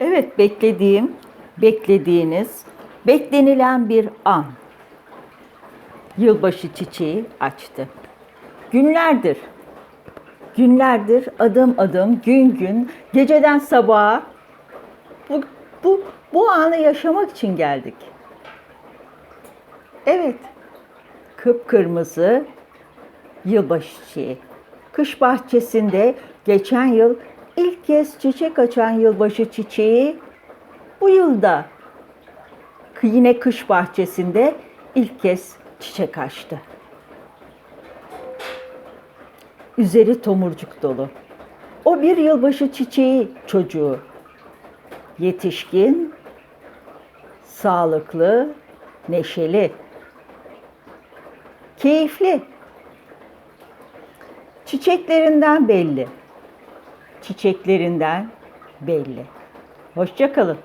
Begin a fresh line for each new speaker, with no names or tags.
Evet beklediğim, beklediğiniz, beklenilen bir an. Yılbaşı çiçeği açtı. Günlerdir, günlerdir adım adım, gün gün, geceden sabaha bu, bu, bu anı yaşamak için geldik. Evet, kıpkırmızı yılbaşı çiçeği. Kış bahçesinde geçen yıl ilk kez çiçek açan yılbaşı çiçeği bu yılda yine kış bahçesinde ilk kez çiçek açtı. Üzeri tomurcuk dolu. O bir yılbaşı çiçeği çocuğu. Yetişkin, sağlıklı, neşeli, keyifli. Çiçeklerinden belli. Çiçeklerinden belli. Hoşça kalın.